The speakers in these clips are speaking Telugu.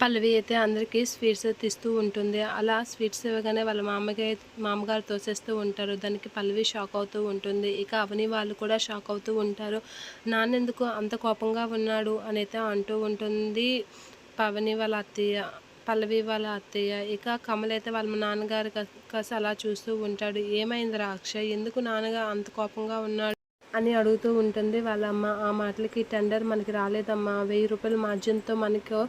పల్లవి అయితే అందరికీ స్వీట్స్ తీస్తూ ఉంటుంది. అలా స్వీట్స్ ఇవ్వగానే వాళ్ళ మామగారి మామగారు తోసేస్తూ ఉంటారు. దానికి పల్లవి షాక్ అవుతూ ఉంటుంది. ఇక అవని వాళ్ళు కూడా షాక్ అవుతూ ఉంటారు. నాన్నెందుకు అంత కోపంగా ఉన్నాడు అని అయితే అంటూ ఉంటుంది. పవని వాళ్ళ అత్తయ్య పల్లవి వాళ్ళ అత్తయ్య. ఇక కమల్ అయితే వాళ్ళ నాన్నగారు కాసి అలా చూస్తూ ఉంటాడు. ఏమైంది అక్షయ్? ఎందుకు నాన్నగా అంత కోపంగా ఉన్నాడు? అని అడుగుతూ ఉంటుంది వాళ్ళ అమ్మ. ఆ మాటలకి టెండర్ మనకి రాలేదమ్మా. వెయ్యి రూపాయల మార్జిన్తో మనకు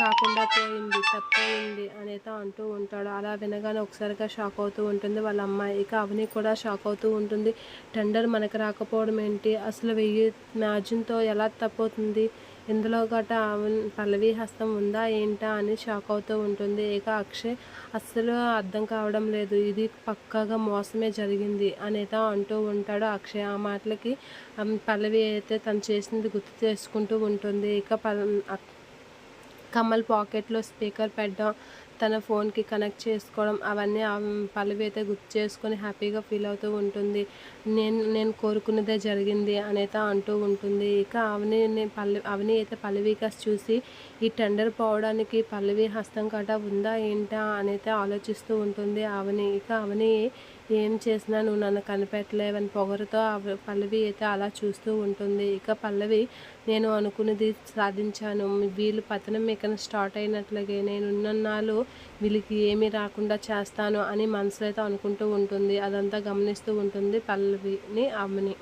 కాకుండా పోయింది తప్పయింది అనేతో అంటూ ఉంటాడు. అలా వినగానే ఒకసారిగా షాక్ అవుతూ ఉంటుంది వాళ్ళ అమ్మాయి. ఇక అవని కూడా షాక్ అవుతూ ఉంటుంది. టెండర్ మనకు రాకపోవడం ఏంటి? అసలు వెయ్యి మ్యాజిన్తో ఎలా తప్పవుతుంది? ఇందులో గట పల్లవి హస్తం ఉందా ఏంటా అని షాక్ అవుతూ ఉంటుంది. ఇక అక్షయ్ అస్సలు అర్థం కావడం లేదు. ఇది పక్కాగా మోసమే జరిగింది అనేత అంటూ ఉంటాడు అక్షయ్. ఆ మాటలకి పల్లవి అయితే తను చేసింది గుర్తు చేసుకుంటూ ఉంటుంది. ఇక పల్ కమల్ పాకెట్లో స్పీకర్ పెట్టడం తన ఫోన్కి కనెక్ట్ చేసుకోవడం అవన్నీ పల్లవి అయితే గుర్తు చేసుకొని హ్యాపీగా ఫీల్ అవుతూ ఉంటుంది. నేను నేను కోరుకున్నదే జరిగింది అనేది అంటూ ఉంటుంది. ఇక అవని పల్లవి అవని అయితే పల్లవిగా చూసి ఈ టెండర్ పోవడానికి పల్లవి హస్తం కట ఉందా ఏంటా అనేది ఆలోచిస్తూ ఉంటుంది. అవని ఇక అవని ఏం చేసినా నువ్వు నన్ను కనిపెట్టలేవని పొగరుతో పల్లవి అయితే అలా చూస్తూ ఉంటుంది. ఇక పల్లవి నేను అనుకున్నది సాధించాను. వీళ్ళు పతనం ఇక్కడ స్టార్ట్ అయినట్లుగా నేను ఉన్నన్నాళ్ళు వీళ్ళకి ఏమీ రాకుండా చేస్తాను అని మనసులో అయితే అనుకుంటూ ఉంటుంది. అదంతా గమనిస్తూ ఉంటుంది పల్లవిని అమ్మని.